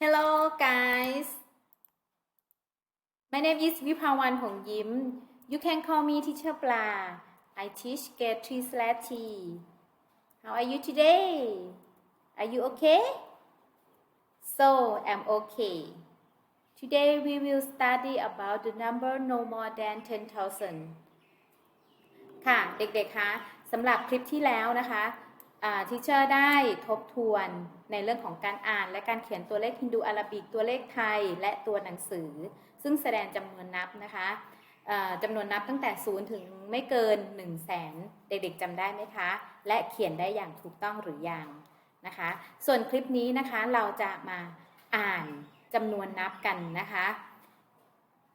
Hello guys My name is Vipawan Hong Yim You can call me teacher Pla I teach grade 3 slash T How are you today Are you okay So I'm okay Today we will study about the number no more than 10,000 ค่ะ เด็กๆคะสำหรับคลิปที่แล้วนะคะ ทิเชอร์ได้ทบทวนในเรื่องของการอ่าน และการเขียนตัวเลขฮินดูอาราบิกตัวเลขไทย และตัวหนังสือ ซึ่งแสดงจำนวนนับนะคะจำนวนนับตั้งแต่ 0 ถึงไม่เกิน 1 0 0 0 0แสนเด็กๆจำได้ไหมคะ และเขียนได้อย่างถูกต้องหรือยังนะคะ ส่วนคลิปนี้นะคะเราจะมาอ่านจำนวนนับกันนะคะ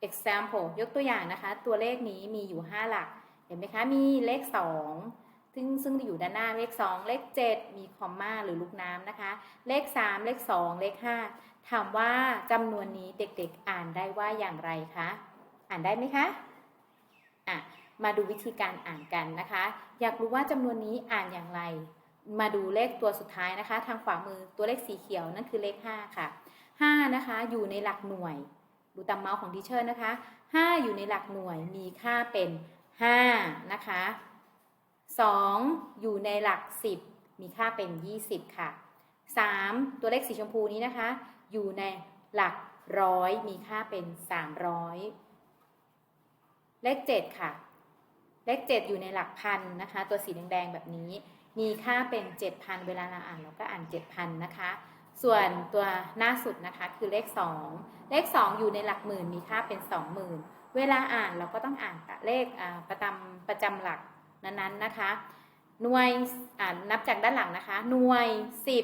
example ยกตัวอย่างนะคะ ตัวเลขนี้มีอยู่ 5 หลัก เห็นไหมคะ มีเลข 2 ซึ่งซึ่งอยู่ด้านหน้าเลข 2 เลข 7 มีคอมมาหรือลูกน้ำนะคะ เลข 3 เลข 2 เลข 5 ถามว่าจำนวนนี้เด็กๆอ่านได้ว่าอย่างไรคะ อ่านได้ไหมคะอะมาดูวิธีการอ่านกันนะคะ อยากรู้ว่าจำนวนนี้อ่านอย่างไร มาดูเลขตัวสุดท้ายนะคะ ทางขวามือตัวเลขสีเขียวนั่นคือเลข 5 ค่ะ 5 นะคะ อยู่ในหลักหน่วย ดูตามเมาส์ของดิเชอร์นะคะ 5 อยู่ในหลักหน่วยมีค่าเป็น 5 นะคะ 2 อยู่ในหลัก 10 มีค่าเป็น 20 ค่ะ 3 ตัวเลขสีชมพูนี้นะคะ อยู่ในหลักร้อยมีค่าเป็น 300 เลข 7 ค่ะ เลข 7 อยู่ในหลักพันนะคะ ตัวสีแดงๆแบบนี้ มีค่าเป็น 7,000 เวลาเราอ่านเราก็อ่าน 7,000 นะคะ ส่วนตัวหน้าสุดนะคะคือเลข 2 เลข 2 อยู่ในหลักหมื่นมีค่าเป็น 20,000 เวลาอ่านเราก็ต้องอ่านเลขประจำประจำหลัก นั้นๆนะคะหน่วยอ่านนับจากด้านหลังนะคะ หน่วย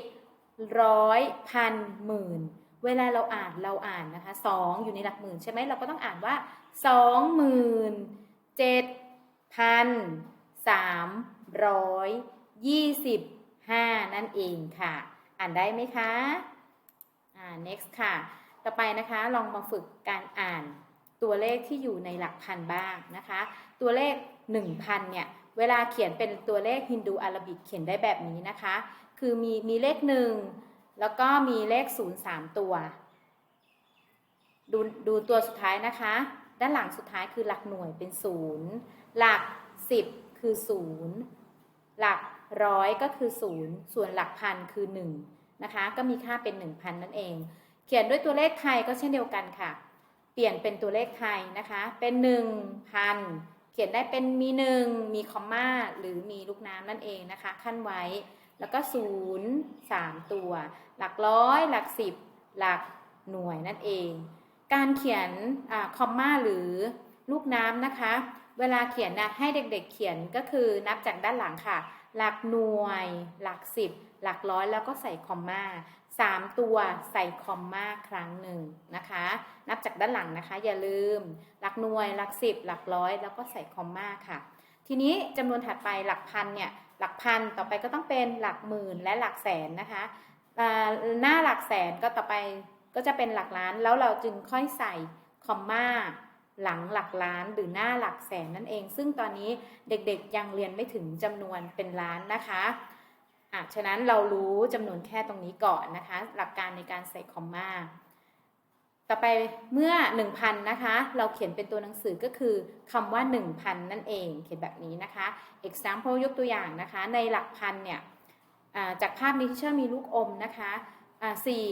10 ร้อยพันหมื่น เวลาเราอ่านเราอ่านนะคะสองอยู่ในหลักหมื่นใช่ไหมเราก็ต้องอ่านว่าสองหมื่นเจ็ดพันสามร้อยยี่สิบห้านั่นเองค่ะ อ่านได้ไหมคะอ่า next ค่ะ ต่อไปนะคะลองมาฝึกการอ่านตัวเลขที่อยู่ในหลักพันบ้างนะคะ ตัวเลข 1,000เนี่ย เวลาเขียนเป็นตัวเลขฮินดูอาราบิกเขียนได้แบบนี้นะคะ คือมีมีเลขหนึ่งแล้วก็มีเลข 0 3 ตัว ดูดูตัวสุดท้ายนะคะ ด้านหลังสุดท้ายคือหลักหน่วยเป็น 0 หลัก 10 คือ 0 หลักร้อยก็คือ 0 ส่วนหลักพันคือ 1 นะคะ ก็มีค่าเป็น 1,000 นั่นเอง เขียนด้วยตัวเลขไทยก็เช่นเดียวกันค่ะ เปลี่ยนเป็นตัวเลขไทยนะคะ เป็น 1,000 ขียนได้เป็นมีหนึ่งมีคอมมาหรือมีลูกน้ำนั่นเองนะคะ ขั้นไว้แล้วก็ศูนย์สามตัว หลักร้อย หลักสิบ หลักหน่วยนั่นเอง การเขียนคอมมาหรือลูกน้ำนะคะ เวลาเขียนนะให้เด็กๆเขียนก็คือนับจากด้านหลังค่ะ หลักหน่วย หลัก10หลักร้อยแล้วก็ใส่คอมมา3ตัวใส่คอมมาครั้งหนึ่งนะคะ นับจากด้านหลังนะคะ อย่าลืม หลักหน่วย หลัก10หลักร้อยแล้วก็ใส่คอมมาค่ะ ทีนี้จำนวนถัดไปหลักพันเนี่ยหลักพันต่อไปก็ต้องเป็นหลักหมื่นและหลักแสนนะคะหน้าหลักแสนก็ต่อไปก็จะเป็นหลักล้านแล้วเราจึงค่อยใส่คอมมา หลังหลักล้านหรือหน้าหลักแสนนั่นเอง ซึ่งตอนนี้เด็กๆยังเรียนไม่ถึงจำนวนเป็นล้านนะคะอะฉะนั้นเรารู้จำนวนแค่ตรงนี้ก่อนนะคะ หลักการในการใส่คอมมาต่อไปเมื่อ 1,000 นะคะ เราเขียนเป็นตัวหนังสือก็คือคำว่า 1,000 นั่นเอง เขียนแบบนี้นะคะ example ยกตัวอย่างนะคะ ในหลักพันเนี่ยจากภาพนี้ที่เชื่อมีลูกอมนะคะสี่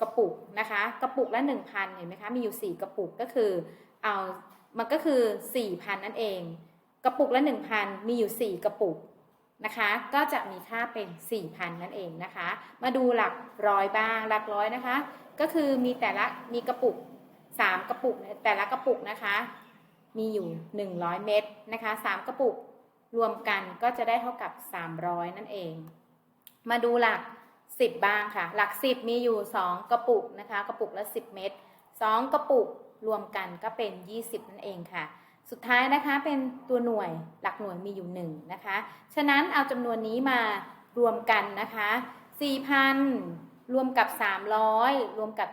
กระปุกนะคะ กระปุกละ 1,000 เห็นไหมคะ มีอยู่ 4 กระปุกก็คือ เอามันก็คือ 4,000 นั่นเอง กระปุกละ 1,000 มีอยู่ 4 กระปุกนะคะ ก็จะมีค่าเป็น 4,000 นั่นเองนะคะ มาดูหลักร้อยบ้างหลักร้อยนะคะ ก็คือมีแต่ละมีกระปุก 3 กระปุกแต่ละกระปุกนะคะ มีอยู่ 100 เม็ดนะคะ 3 กระปุกรวมกันก็จะได้เท่ากับ 300 นั่นเอง มาดูหลัก 10 บ้างค่ะ หลัก 10 มีอยู่ 2 กระปุกนะคะ กระปุกละ 10 เม็ด2 กระปุก รวมกันก็เป็น 20 นั่นเองค่ะ สุดท้ายนะคะเป็นตัวหน่วยหลักหน่วยมีอยู่1นะคะ ฉะนั้นเอาจำนวนนี้มารวมกันนะคะ 4,000 รวมกับ 300 รวมกับ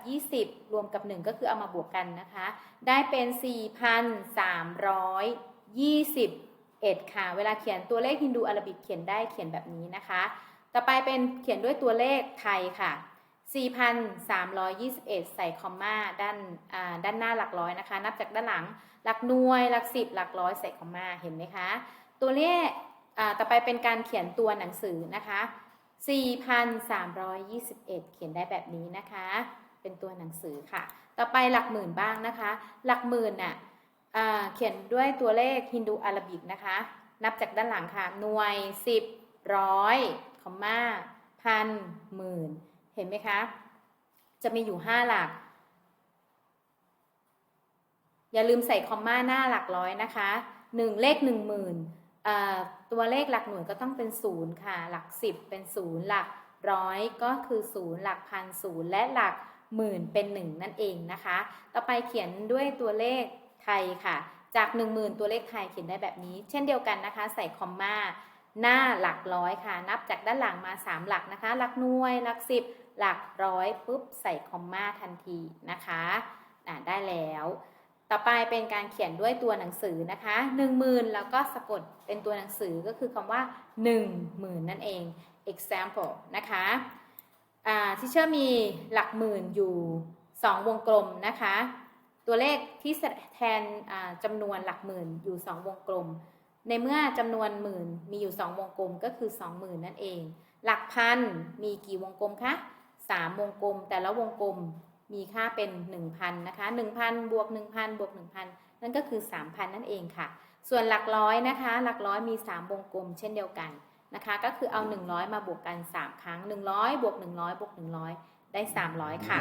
20 รวมกับ 1 ก็คือเอามาบวกกันนะคะ ได้เป็น 4,321 ค่ะ เวลาเขียนตัวเลขฮินดูอาราบิกเขียนได้เขียนแบบนี้นะคะ ต่อไปเป็นเขียนด้วยตัวเลขไทยค่ะ 4,321 ใส่คอมมาด้านด้านหน้าหลักร้อยนะคะ นับจากด้านหลังหลักหน่วยหลักสิบหลักร้อยใส่คอมมาเห็นไหมคะ ตัวเลขต่อไปเป็นการเขียนตัวหนังสือนะคะ 4,321 เขียนได้แบบนี้นะคะ เป็นตัวหนังสือค่ะ ต่อไปหลักหมื่นบ้างนะคะ หลักหมื่นน่ะเขียนด้วยตัวเลขฮินดูอาราบิกนะคะ นับจากด้านหลังค่ะ หน่วย 10 ร้อยคอมมาพันหมื่น ห็นไหมคะ จะมีอยู่5หลัก อย่าลืมใส่คอมมาหน้าหลักร้อยนะคะ1เลข1 0,000อ่าตัวเลขหลักหน่วยก็ต้องเป็นศูนย์ค่ะ หลัก10เป็นศูนย์หลักร้อยก็คือศูนย์หลักพันศูนย์และหลักหมื่นเป็น1นั่นเองนะคะ ต่อไปเขียนด้วยตัวเลขไทยค่ะ จาก 10,000 ตัวเลขไทยเขียนได้แบบนี้ เช่นเดียวกันนะคะ ใส่คอมมาหน้าหลักร้อยค่ะ นับจากด้านหลังมา 3 หลักนะคะ หลักหน่วย หลัก 10 หลักร้อยปุ๊บใส่คอมมาทันทีนะคะอ่าได้แล้ว ต่อไปเป็นการเขียนด้วยตัวหนังสือนะคะ1 0,000แล้วก็สะกดเป็นตัวหนังสือก็คือคำว่า 1 0,000 นั่นเอง example นะคะที่เชื่อมีหลักหมื่นอยู่ 2 วงกลมนะคะ ตัวเลขที่แทนจำนวนหลักหมื่นอยู่ 2 วงกลม ในเมื่อจำนวนหมื่นมีอยู่ 2 วงกลมก็คือ 20,000 นั่นเอง หลักพันมีกี่วงกลมคะ 3 วงกลม แต่ละวงกลมมีค่าเป็น 1,000นะคะ1,000บวก1,000บวก1,000 นั่นก็คือ 3,000 นั่นเองค่ะ ส่วนหลักร้อยนะคะ หลักร้อยมี 3 วงกลม เช่นเดียวกันนะคะ ก็คือเอา 100 มาบวกกัน 3 ครั้ง 100บวก100บวก100 ได้ 300 ค่ะ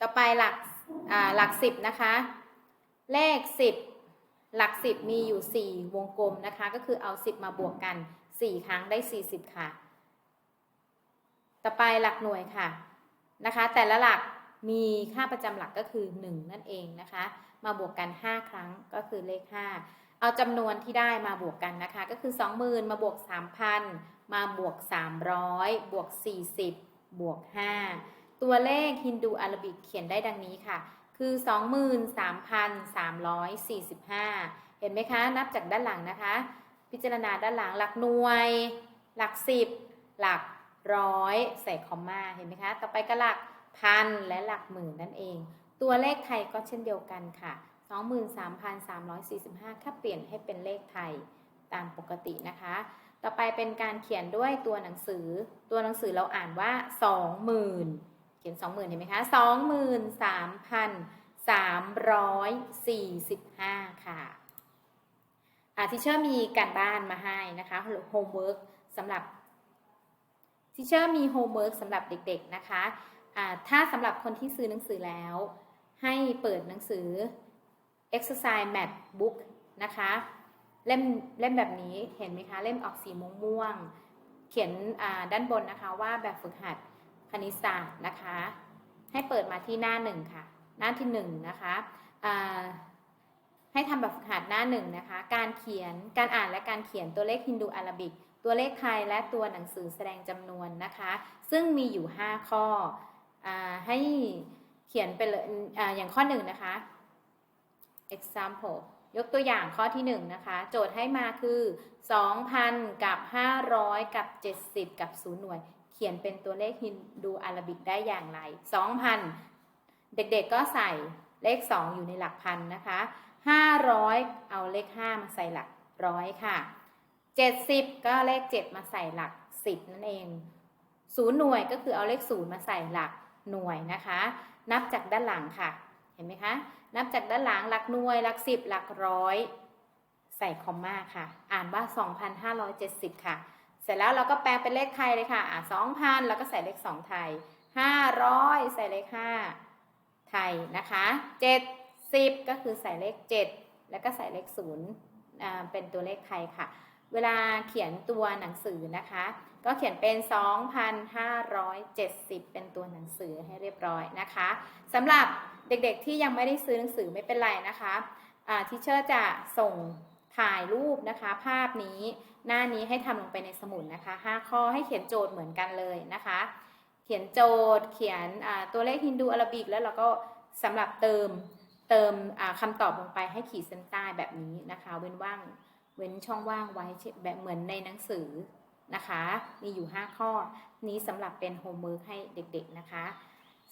ต่อไปหลักหลัก10นะคะ เลข10 หลัก10มีอยู่ 4 วงกลมนะคะ ก็คือเอา 10 มาบวกกัน 4 ครั้งได้ 40 ค่ะ ต่อไปหลักหน่วยค่ะนะคะ แต่ละหลักมีค่าประจำหลักก็คือ 1 นั่นเองนะคะ มาบวกกัน 5 ครั้งก็คือเลข 5 เอาจำนวนที่ได้มาบวกกันนะคะ ก็คือ 20,000 มาบวก 3,000 มาบวก 300 บวก 40 บวก 5 ตัวเลขฮินดูอารบิกเขียนได้ดังนี้ค่ะ คือ 23,345 เห็นไหมคะ นับจากด้านหลังนะคะ พิจารณาด้านหลังหลักหน่วย หลัก10หลักร้อยใส่คอมมาเห็นไหมคะ ต่อไปก็หลักพันและหลักหมื่นนั่นเอง ตัวเลขไทยก็เช่นเดียวกันค่ะ 23,345แค่เปลี่ยนให้เป็นเลขไทยตามปกตินะคะ ต่อไปเป็นการเขียนด้วยตัวหนังสือ ตัวหนังสือเราอ่านว่า 20,000 เขียน 20,000 เห็นไหมคะ 23,345 ค่ะอาทิเชอร์มีการบ้านมาให้นะคะโฮมเวิร์กสำหรับทิเชอร์มีโฮมเวิร์กสำหรับเด็กๆนะคะถ้าสำหรับคนที่ซื้อหนังสือแล้ว ให้เปิดหนังสือ exercise math book นะคะเล่มเล่มแบบนี้เห็นไหมคะ เล่มออกสีม่วงๆเขียนด้านบนนะคะว่าแบบฝึกหัด คณิตศาสตร์นะคะ ให้เปิดมาที่หน้าหนึ่งค่ะ หน้าที่หนึ่งนะคะให้ทำแบบฝึกหัดหน้าหนึ่งนะคะ การเขียน การอ่านและการเขียนตัวเลขฮินดูอาราบิก ตัวเลขไทยและตัวหนังสือแสดงจำนวนนะคะ ซึ่งมีอยู่ 5 ข้อให้เขียนไปเลยออย่างข้อหนึ่งนะคะ example ยกตัวอย่างข้อที่1นะคะ โจทย์ให้มาคือ 2,000 กับ 500 กับ 70 กับ 0 หน่วย เขียนเป็นตัวเลขฮินดูอาราบิกได้อย่างไร 2,000 เด็กๆก็ใส่เลข 2 อยู่ในหลักพันนะคะ 500 เอาเลข 5 มาใส่หลักร้อยค่ะ 70 ก็เลข 7 มาใส่หลัก 10 นั่นเอง0หน่วยก็คือเอาเลข0มาใส่หลักหน่วยนะคะ นับจากด้านหลังค่ะ เห็นไหมคะ นับจากด้านหลังหลักหน่วยหลักสิบหลักร้อยใส่คอมมาค่ะ อ่านว่า 2,570 ค่ะ เสร็จแล้วเราก็แปลงเป็นเลขไทยเลยค่ะอ่า2,000แล้วก็ใส่เลข2ไทย500ใส่เลข5ไทยนะคะ70ก็คือใส่เลข7แล้วก็ใส่เลข0อ่าเป็นตัวเลขไทยค่ะ เวลาเขียนตัวหนังสือนะคะ ก็เขียนเป็น 2,570 เป็นตัวหนังสือให้เรียบร้อยนะคะสำหรับเด็กๆที่ยังไม่ได้ซื้อหนังสือไม่เป็นไรนะคะทิเชอร์จะส่งถ่ายรูปนะคะ ภาพนี้ หน้านี้ให้ทำลงไปในสมุดนะคะ 5 ข้อให้เขียนโจทย์เหมือนกันเลยนะคะ เขียนโจทย์ เขียนตัวเลขฮินดูอาราบิก แล้วเราก็สำหรับเติมเติมคำตอบลงไปให้ขีดเส้นใต้แบบนี้นะคะ เว้นว่างเว้นช่องว่างไว้แบบเหมือนในหนังสือนะคะ มีอยู่ 5 ข้อ นี้สำหรับเป็นโฮมเวิร์กให้เด็กๆนะคะ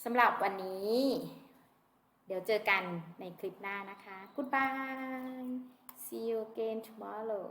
สำหรับวันนี้ เดี๋ยวเจอกันในคลิปหน้านะคะ Goodbye see you again tomorrow